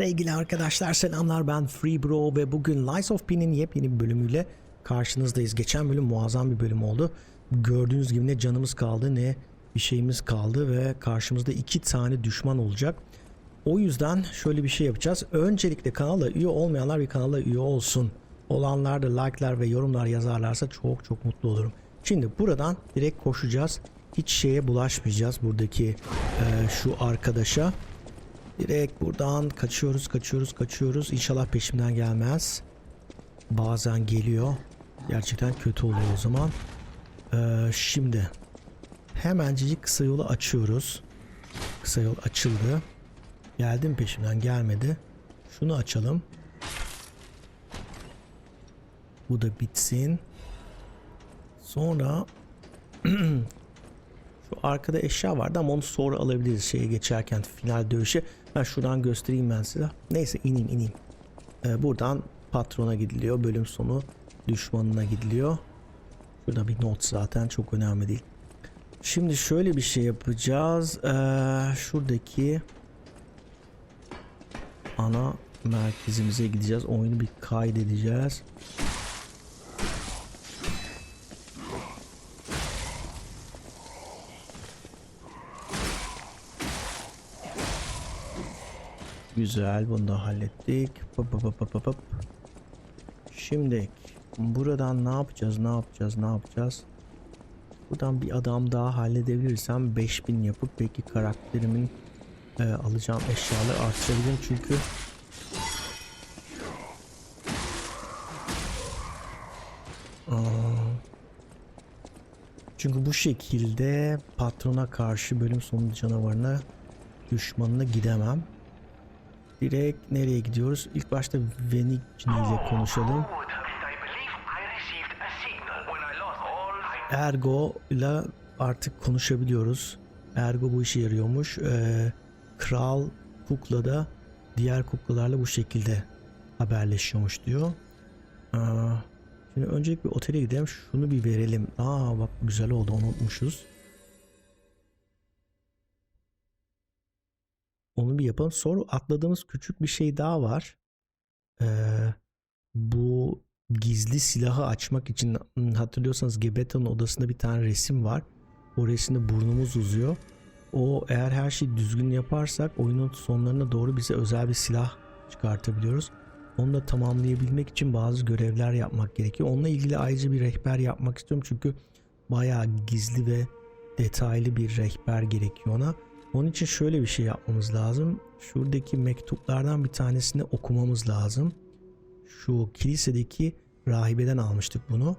Sevgili arkadaşlar selamlar ben Free Bro ve bugün Lies of P'nin yepyeni bir bölümüyle karşınızdayız. Geçen bölüm muazzam bir bölüm oldu. Gördüğünüz gibi ne canımız kaldı ne bir şeyimiz kaldı ve karşımızda iki tane düşman olacak. O yüzden şöyle bir şey yapacağız. Öncelikle kanala üye olmayanlar bir kanala üye olsun. Olanlar da like'lar ve yorumlar yazarlarsa çok çok mutlu olurum. Şimdi buradan direkt koşacağız. Hiç şeye bulaşmayacağız buradaki e, şu arkadaşa. Direkt buradan kaçıyoruz, kaçıyoruz, kaçıyoruz. İnşallah peşimden gelmez. Bazen geliyor. Gerçekten kötü oluyor o zaman. Ee, şimdi hemencik kısa yolu açıyoruz. Kısa yol açıldı. Geldim peşimden gelmedi. Şunu açalım. Bu da bitsin. Sonra şu arkada eşya vardı ama onu sonra alabiliriz şeye geçerken final dövüşü. Ben şuradan göstereyim ben size. Neyse ineyim ineyim. Ee, buradan patrona gidiliyor. Bölüm sonu düşmanına gidiliyor. Şurada bir not zaten çok önemli değil. Şimdi şöyle bir şey yapacağız. Ee, şuradaki ana merkezimize gideceğiz. Oyunu bir kaydedeceğiz. Güzel bunu da hallettik. Pop, pop, pop, pop, pop. Şimdi buradan ne yapacağız ne yapacağız ne yapacağız. Buradan bir adam daha halledebilirsem 5000 yapıp belki karakterimin e, alacağım eşyaları artırabilirim çünkü çünkü bu şekilde patrona karşı bölüm sonu canavarına düşmanına gidemem. Direkt nereye gidiyoruz? İlk başta Venigni ile konuşalım. Ergo ile artık konuşabiliyoruz. Ergo bu işe yarıyormuş. Ee, Kral Kukla da diğer kuklalarla bu şekilde haberleşiyormuş diyor. Aa, şimdi öncelikle bir otele gidelim. Şunu bir verelim. Aa bak güzel oldu onu unutmuşuz. Onu bir yapalım. Sonra atladığımız küçük bir şey daha var. Ee, bu gizli silahı açmak için hmm, hatırlıyorsanız Gebeta'nın odasında bir tane resim var. O resimde burnumuz uzuyor. O eğer her şeyi düzgün yaparsak oyunun sonlarına doğru bize özel bir silah çıkartabiliyoruz. Onu da tamamlayabilmek için bazı görevler yapmak gerekiyor. Onunla ilgili ayrıca bir rehber yapmak istiyorum çünkü bayağı gizli ve detaylı bir rehber gerekiyor ona. Onun için şöyle bir şey yapmamız lazım. Şuradaki mektuplardan bir tanesini okumamız lazım. Şu kilisedeki rahibeden almıştık bunu.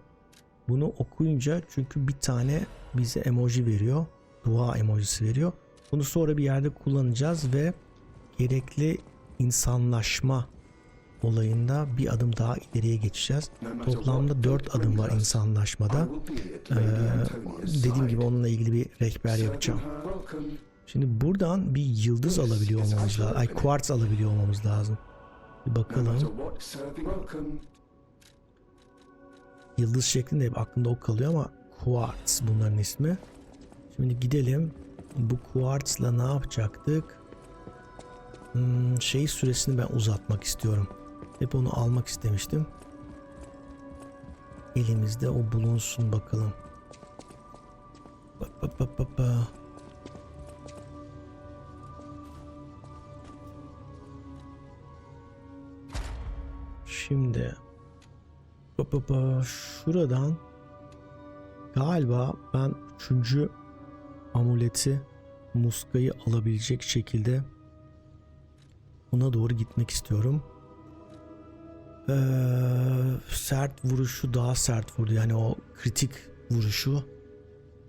Bunu okuyunca çünkü bir tane bize emoji veriyor. Dua emojisi veriyor. Bunu sonra bir yerde kullanacağız ve gerekli insanlaşma olayında bir adım daha ileriye geçeceğiz. Toplamda 4 adım var insanlaşmada. Ee, dediğim gibi onunla ilgili bir rehber yapacağım. Şimdi buradan bir yıldız alabiliyor olmamız lazım. Ay kuartz alabiliyor olmamız lazım. Bir bakalım. Yıldız şeklinde hep aklımda o kalıyor ama kuartz bunların ismi. Şimdi gidelim. Bu kuartzla ne yapacaktık? Hmm, şey süresini ben uzatmak istiyorum. Hep onu almak istemiştim. Elimizde o bulunsun bakalım. Ba, ba, ba, ba, ba. Şimdi şuradan galiba ben üçüncü amuleti muskayı alabilecek şekilde ona doğru gitmek istiyorum. Ee, sert vuruşu daha sert vurdu. Yani o kritik vuruşu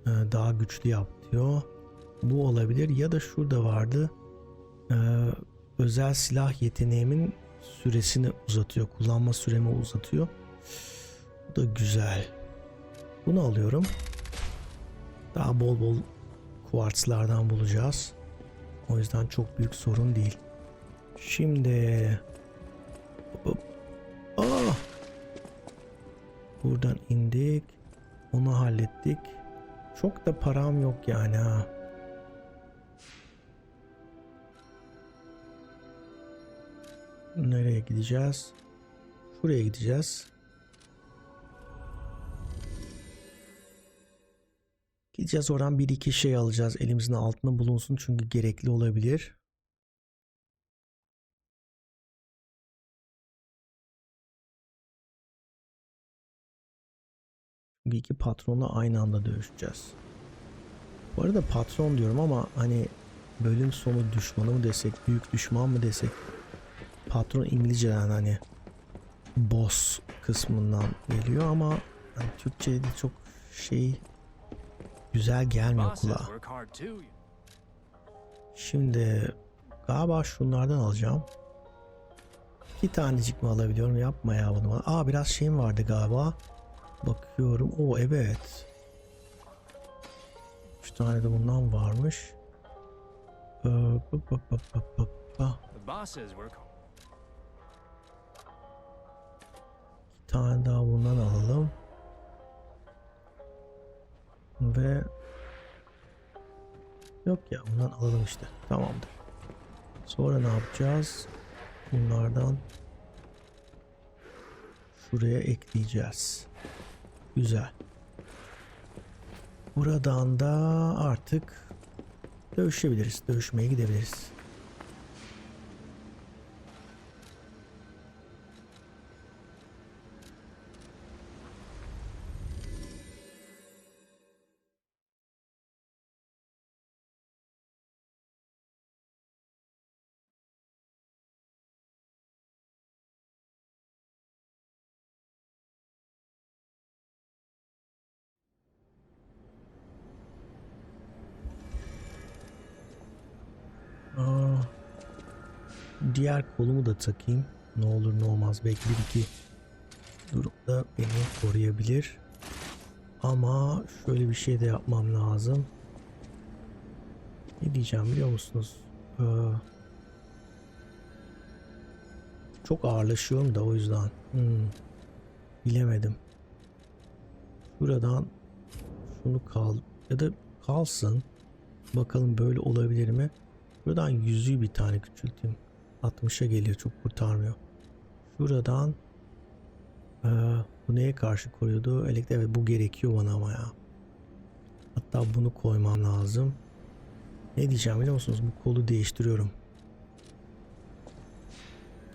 e, daha güçlü yap diyor. Bu olabilir ya da şurada vardı. Ee, özel silah yeteneğimin süresini uzatıyor. Kullanma süremi uzatıyor. Bu da güzel. Bunu alıyorum. Daha bol bol kuartslardan bulacağız. O yüzden çok büyük sorun değil. Şimdi. Aa! Buradan indik. Onu hallettik. Çok da param yok yani ha. Nereye gideceğiz? Şuraya gideceğiz. Gideceğiz oradan bir iki şey alacağız. Elimizin altında bulunsun çünkü gerekli olabilir. Çünkü iki patronla aynı anda dövüşeceğiz. Bu arada patron diyorum ama hani bölüm sonu düşmanı mı desek, büyük düşman mı desek. Patron İngilizceden hani boss kısmından geliyor ama hani Türkçe'de çok şey güzel gelmiyor kulağa. Şimdi galiba şunlardan alacağım. İki tanecik mi alabiliyorum? Yapma ya bunu. Aa biraz şeyim vardı galiba. Bakıyorum. O evet. Üç tane de bundan varmış. Ee, ba, ba, ba, ba, ba, tane daha bundan alalım. Ve yok ya bundan alalım işte. Tamamdır. Sonra ne yapacağız? Bunlardan şuraya ekleyeceğiz. Güzel. Buradan da artık dövüşebiliriz. Dövüşmeye gidebiliriz. Diğer kolumu da takayım. Ne olur ne olmaz. Belki bir iki durumda beni koruyabilir. Ama şöyle bir şey de yapmam lazım. Ne diyeceğim biliyor musunuz? Ee, çok ağırlaşıyorum da o yüzden. Hmm, bilemedim. Buradan şunu kal ya da kalsın. Bakalım böyle olabilir mi? Buradan yüzüğü bir tane küçülteyim. 60'a geliyor çok kurtarmıyor. Şuradan eee, bu neye karşı koruyordu? Elektrik evet bu gerekiyor bana ama ya. Hatta bunu koymam lazım. Ne diyeceğim biliyor musunuz? Bu kolu değiştiriyorum.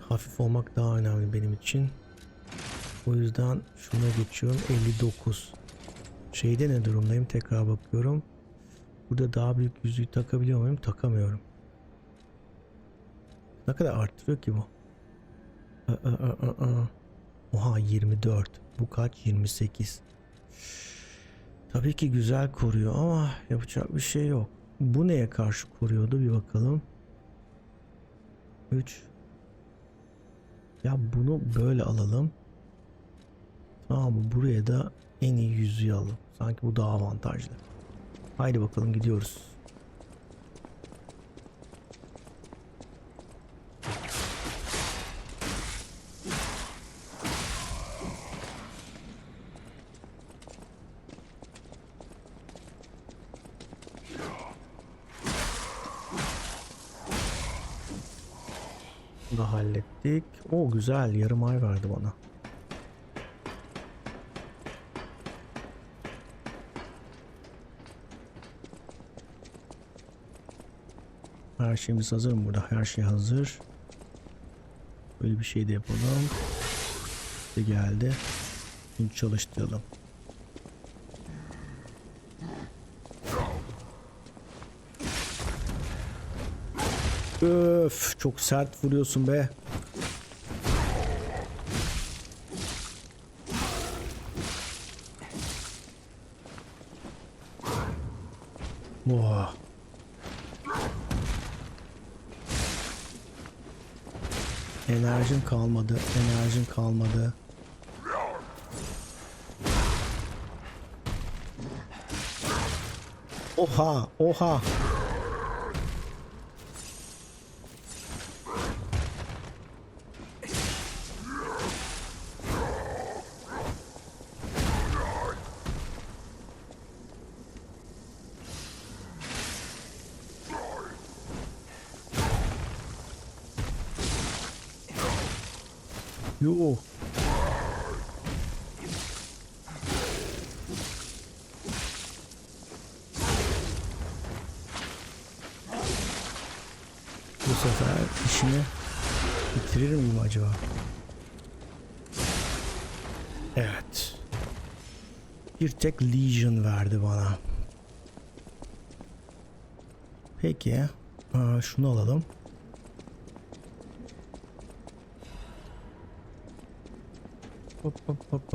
Hafif olmak daha önemli benim için. O yüzden şuna geçiyorum. 59. Şeyde ne durumdayım? Tekrar bakıyorum. Burada daha büyük yüzüğü takabiliyor muyum? Takamıyorum. Ne kadar arttırıyor ki bu? Aa. Oha 24. Bu kaç? 28. Tabii ki güzel koruyor ama yapacak bir şey yok. Bu neye karşı koruyordu bir bakalım. 3. Ya bunu böyle alalım. Tamam mı? Buraya da en iyi yüzüğü alalım. Sanki bu daha avantajlı. Haydi bakalım gidiyoruz. Da hallettik. O güzel yarım ay verdi bana. Her şeyimiz hazır mı burada? Her şey hazır. Böyle bir şey de yapalım. İşte geldi. Şimdi çalıştıralım. Öf çok sert vuruyorsun be. Vah. Enerjim kalmadı. Enerjim kalmadı. Oha, oha. Sefer işini bitirir miyim acaba? Evet. Bir tek Legion verdi bana. Peki. Aa, şunu alalım.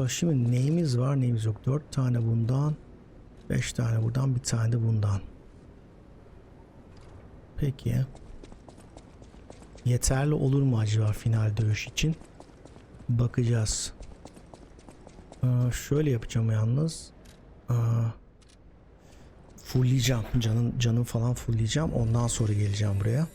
Şimdi neyimiz var neyimiz yok. 4 tane bundan. 5 tane buradan bir tane de bundan. Peki. Yeterli olur mu acaba final dövüş için? Bakacağız. Aa, şöyle yapacağım yalnız. Aa, fullleyeceğim. Canın, canım falan fullleyeceğim. Ondan sonra geleceğim buraya.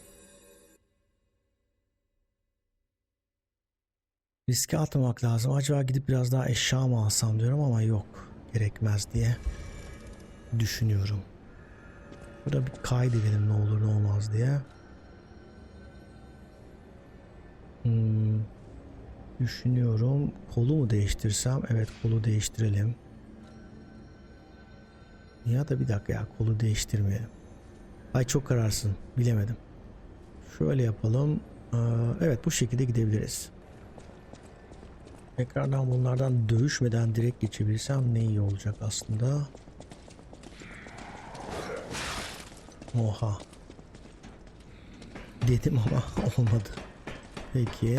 Riske atmamak lazım. Acaba gidip biraz daha eşya mı alsam diyorum ama yok. Gerekmez diye düşünüyorum. Burada bir kaydedelim ne olur ne olmaz diye. Hmm, düşünüyorum. Kolu mu değiştirsem? Evet kolu değiştirelim. Ya da bir dakika ya kolu değiştirmeyelim. Ay çok kararsın. Bilemedim. Şöyle yapalım. Ee, Evet bu şekilde gidebiliriz. Tekrardan bunlardan dövüşmeden direkt geçebilsem ne iyi olacak aslında. Oha. Dedim ama olmadı. Peki.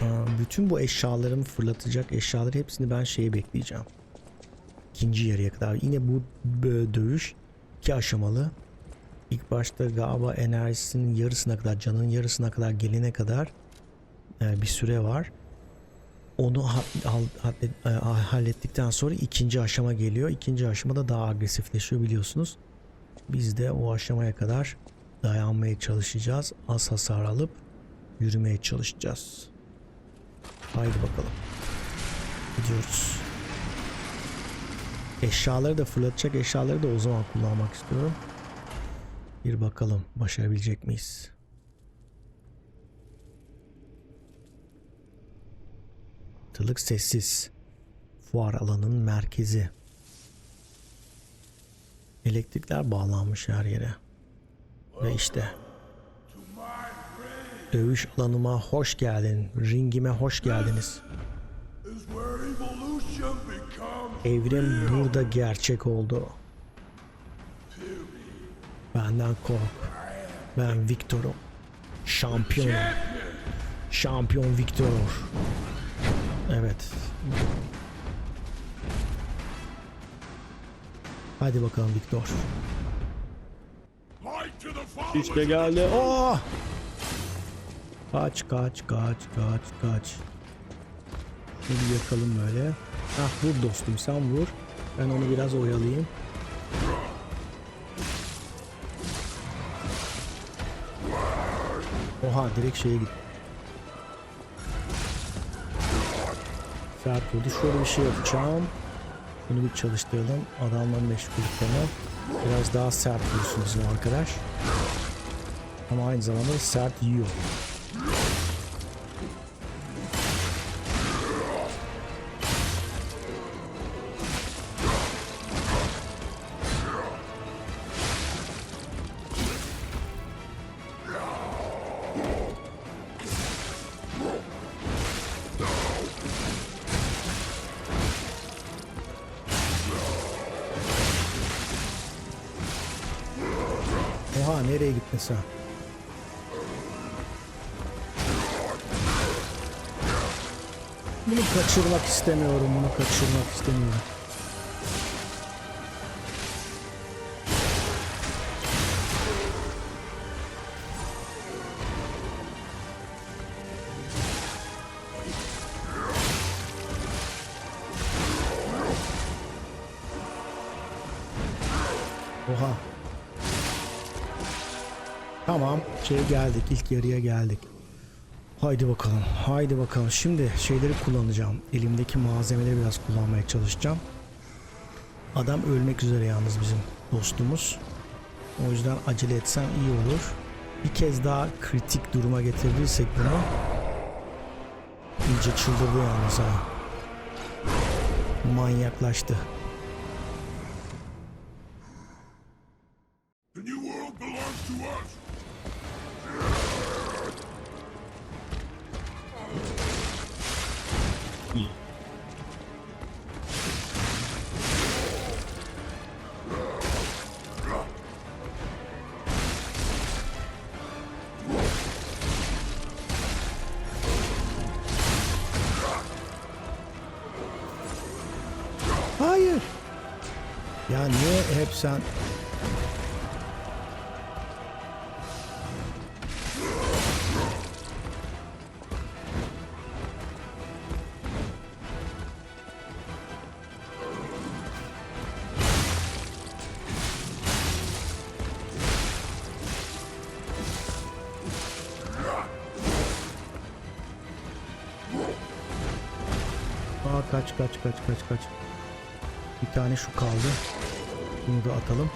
Aa, Bütün bu eşyalarımı fırlatacak eşyaları hepsini ben şeye bekleyeceğim. İkinci yarıya kadar. Yine bu bö- dövüş iki aşamalı. İlk başta galiba enerjisinin yarısına kadar, canının yarısına kadar gelene kadar e, bir süre var. Onu e, hallettikten sonra ikinci aşama geliyor. İkinci aşamada daha agresifleşiyor biliyorsunuz. Biz de o aşamaya kadar dayanmaya çalışacağız. Az hasar alıp yürümeye çalışacağız. Haydi bakalım. Gidiyoruz. Eşyaları da fırlatacak eşyaları da o zaman kullanmak istiyorum. Bir bakalım başarabilecek miyiz? Tılık sessiz. Fuar alanının merkezi. Elektrikler bağlanmış her yere. Ve işte. Dövüş alanıma hoş geldin. Ringime hoş geldiniz. Evrim burada gerçek oldu. Benden kork. Ben Victor'um. Şampiyonum. Şampiyon Victor. Evet. Hadi bakalım Victor. İşte geldi. Oh! Kaç kaç kaç kaç kaç. Şunu yakalım böyle. Ah vur dostum sen vur. Ben onu biraz oyalayayım. Oha direkt şeye git. Sert vurdu. Şöyle bir şey yapacağım. Bunu bir çalıştıralım. Adamla meşgulüklerine. Biraz daha sert vursun bizim arkadaş. Ama aynı zamanda sert yiyor. Oha nereye gittin sen? Bunu kaçırmak istemiyorum. Bunu kaçırmak istemiyorum. Tamam. Şey geldik. ilk yarıya geldik. Haydi bakalım. Haydi bakalım. Şimdi şeyleri kullanacağım. Elimdeki malzemeleri biraz kullanmaya çalışacağım. Adam ölmek üzere yalnız bizim dostumuz. O yüzden acele etsem iyi olur. Bir kez daha kritik duruma getirebilirsek bunu İyice çıldırdı yalnız ha. Manyaklaştı. Kaç kaç kaç kaç kaç. Bir tane şu kaldı. Bunu da atalım.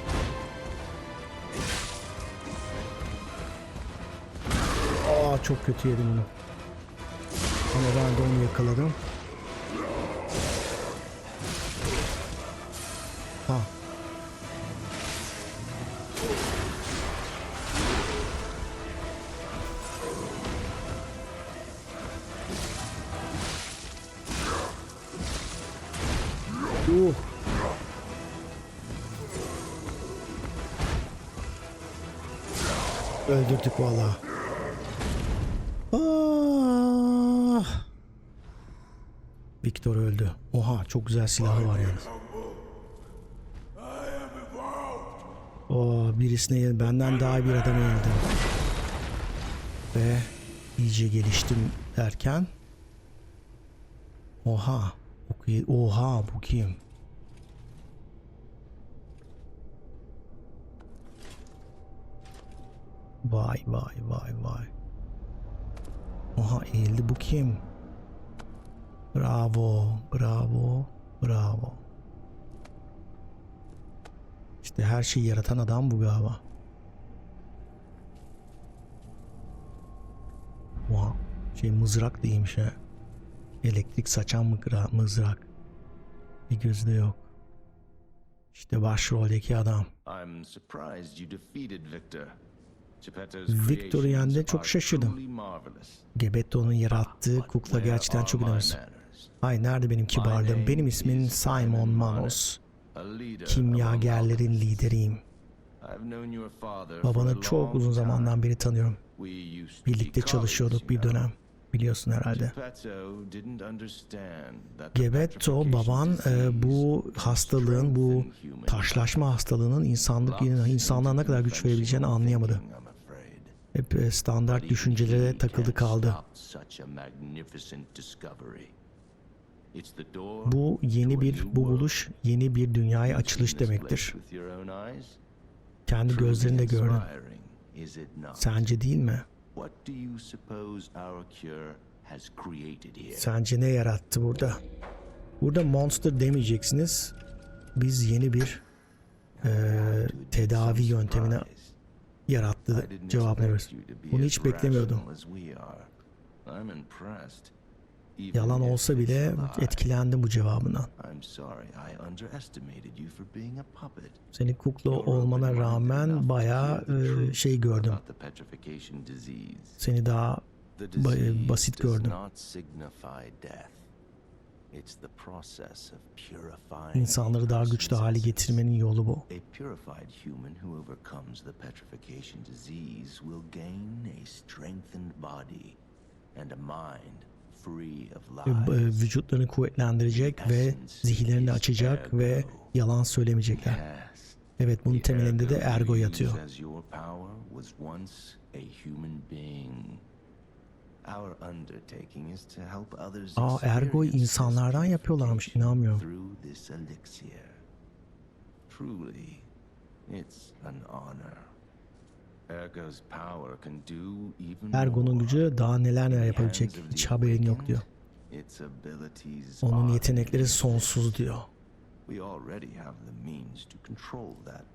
Aa çok kötü yedim bunu. Ama ben de onu yakaladım. Uh. Öldürdük valla. Ah. Victor öldü. Oha çok güzel silahı var yalnız. Oo, birisine yenil- benden daha bir adam yenildim. Ve iyice geliştim derken Oha. Okey. Oha bu kim? Vay vay vay vay. Oha eğildi bu kim? Bravo, bravo, bravo. İşte her şeyi yaratan adam bu galiba. Oha şey mızrak değilmiş ha. Elektrik saçan mızrak. Bir gözü de yok. İşte başroldeki adam. Victor'u yendi, çok şaşırdım. Gebetto'nun yarattığı kukla gerçekten çok manners? Ay nerede benim kibarlığım? Benim ismim Simon Manos. Kimyagerlerin lideriyim. Babanı çok uzun zamandan beri tanıyorum. Birlikte çalışıyorduk bir dönem. Biliyorsun herhalde. Gebetto baban e, bu hastalığın, bu taşlaşma hastalığının insanlık insanlığa ne kadar güç verebileceğini anlayamadı. Hep e, standart düşüncelere takıldı kaldı. Bu yeni bir bu buluş yeni bir dünyaya açılış demektir. Kendi gözlerinde gördün. Sence değil mi? Sence ne yarattı burada? Burada monster demeyeceksiniz. Biz yeni bir e, tedavi yöntemine yarattı cevabını veriyoruz. Bunu hiç beklemiyordum. Yalan olsa bile etkilendim bu cevabından. Senin kukla olmana rağmen bayağı e, şey gördüm. Seni daha disease basit gördüm. İnsanları daha güçlü hale getirmenin yolu bu. And a mind E, e. Vücutlarını kuvvetlendirecek ve zihinlerini açacak ve yalan söylemeyecekler. Evet bunun temelinde de ergo ergo yatıyor. Aa this insanlardan yapıyorlarmış inanmıyorum. Truly, it's an honor. Ergo'nun gücü daha neler neler yapabilecek hiç haberin yok diyor. Onun yetenekleri sonsuz diyor.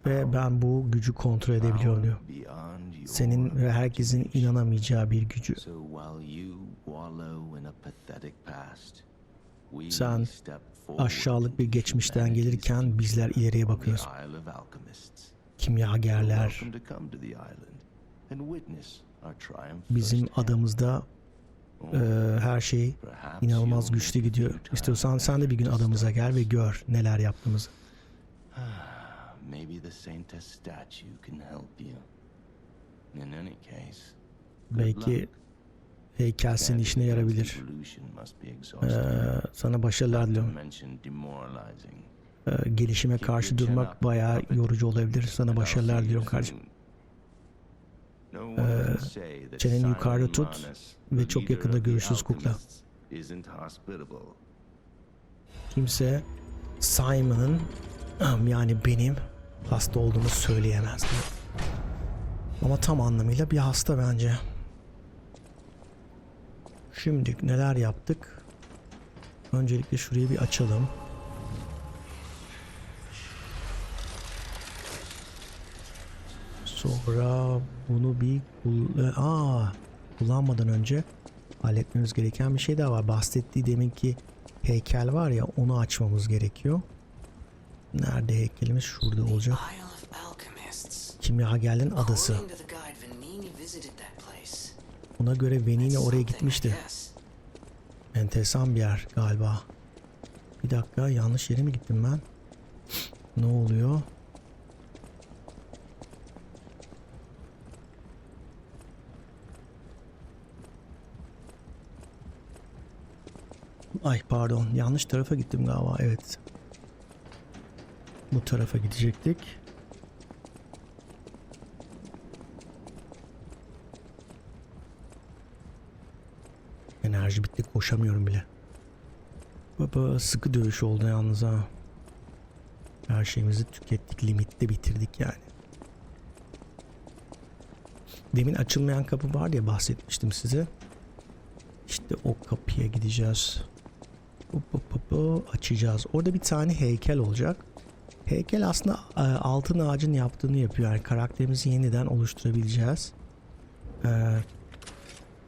Ve ben bu gücü kontrol edebiliyorum diyor. Senin ve herkesin inanamayacağı bir gücü. Sen Aşağılık bir geçmişten gelirken bizler ileriye bakıyoruz. Kimyagerler bizim adamızda e, her şey inanılmaz güçlü gidiyor. İstiyorsan sen de bir gün adamıza gel ve gör neler yaptığımızı. Belki heykel senin işine yarabilir. Ee, sana başarılar diliyorum. Ee, gelişime karşı durmak bayağı yorucu olabilir. Sana başarılar diliyorum kardeşim. Ee, çeneni yukarıda tut ve çok yakında görüşürüz kukla. Kimse Simon'ın yani benim hasta olduğumu söyleyemez. Ama tam anlamıyla bir hasta bence. Şimdi neler yaptık? Öncelikle şurayı bir açalım. Sonra bunu bir kull- Aa, kullanmadan önce halletmemiz gereken bir şey daha var. Bahsettiği deminki heykel var ya onu açmamız gerekiyor. Nerede heykelimiz? Şurada olacak. Alchemists. Kimyagerlerin adası. Ona göre Venini oraya gitmişti. Enteresan bir yer galiba. Bir dakika yanlış yere mi gittim ben? Ne oluyor? Ay pardon yanlış tarafa gittim galiba evet. Bu tarafa gidecektik. Enerji bitti koşamıyorum bile. Baba sıkı dövüş oldu yalnız ha. Her şeyimizi tükettik limitte bitirdik yani. Demin açılmayan kapı var ya bahsetmiştim size. İşte o kapıya gideceğiz. Hop hop hop hop, açacağız. Orada bir tane heykel olacak. Heykel aslında e, altın ağacın yaptığını yapıyor. Yani karakterimizi yeniden oluşturabileceğiz. Ee,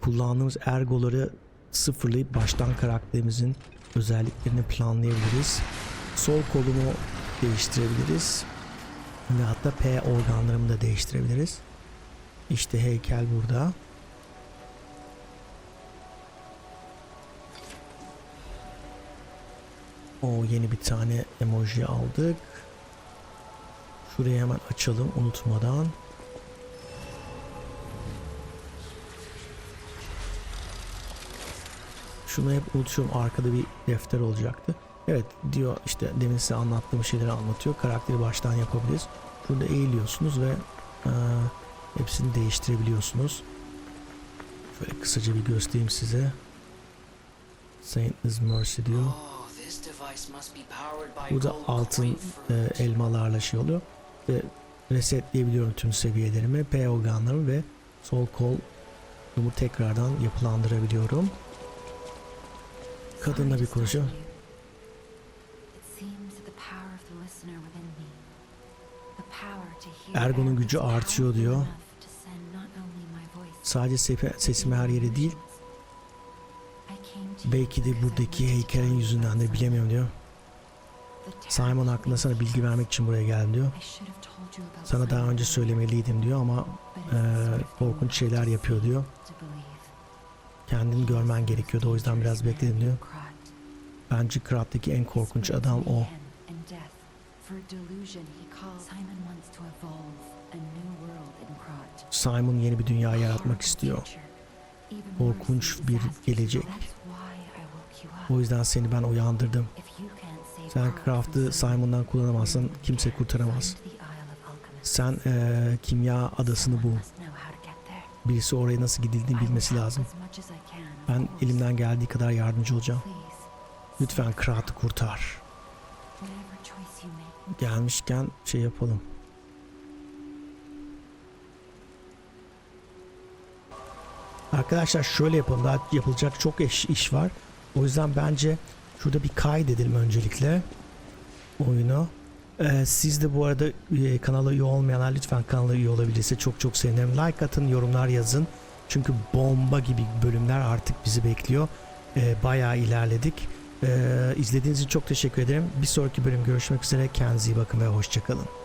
kullandığımız ergoları sıfırlayıp baştan karakterimizin özelliklerini planlayabiliriz. Sol kolumu değiştirebiliriz. Ve hatta P organlarımı da değiştirebiliriz. İşte heykel burada. O yeni bir tane emoji aldık. Şurayı hemen açalım unutmadan. Şunu hep unutuyorum arkada bir defter olacaktı. Evet diyor işte demin size anlattığım şeyleri anlatıyor. Karakteri baştan yapabiliriz. Şurada eğiliyorsunuz ve eee, hepsini değiştirebiliyorsunuz. Şöyle kısaca bir göstereyim size. Saint's Mercy diyor. Burada altın e, elmalarla şey oluyor. Ve resetleyebiliyorum tüm seviyelerimi. P organlarımı ve sol kolumu tekrardan yapılandırabiliyorum. Kadınla bir konuşuyor. It seems that the power of the listener within me, the power to hear Ergon'un gücü is artıyor diyor. Sadece sesimi her yere değil, belki de buradaki heykelin yüzünden de bilemiyorum diyor. Simon hakkında sana bilgi vermek için buraya geldim diyor. Sana daha önce söylemeliydim diyor ama e, korkunç şeyler yapıyor diyor. Kendini görmen gerekiyordu o yüzden biraz bekledim diyor. Bence Krat'taki en korkunç adam o. Simon yeni bir dünya yaratmak istiyor. Korkunç bir gelecek. O yüzden seni ben uyandırdım. Sen Craft'ı Simon'dan kullanamazsan kimse kurtaramaz. Sen eee, kimya adasını bul. Birisi oraya nasıl gidildiğini bilmesi lazım. Ben elimden geldiği kadar yardımcı olacağım. Lütfen Krat'ı kurtar. Gelmişken şey yapalım. Arkadaşlar şöyle yapalım. Daha yapılacak çok iş, iş var. O yüzden bence şurada bir kaydedelim öncelikle oyunu. Ee, siz de bu arada e, kanala üye olmayanlar lütfen kanala üye olabilirse çok çok sevinirim. Like atın, yorumlar yazın. Çünkü bomba gibi bölümler artık bizi bekliyor. Ee, bayağı ilerledik. Ee, izlediğiniz için çok teşekkür ederim. Bir sonraki bölüm görüşmek üzere. Kendinize iyi bakın ve hoşçakalın.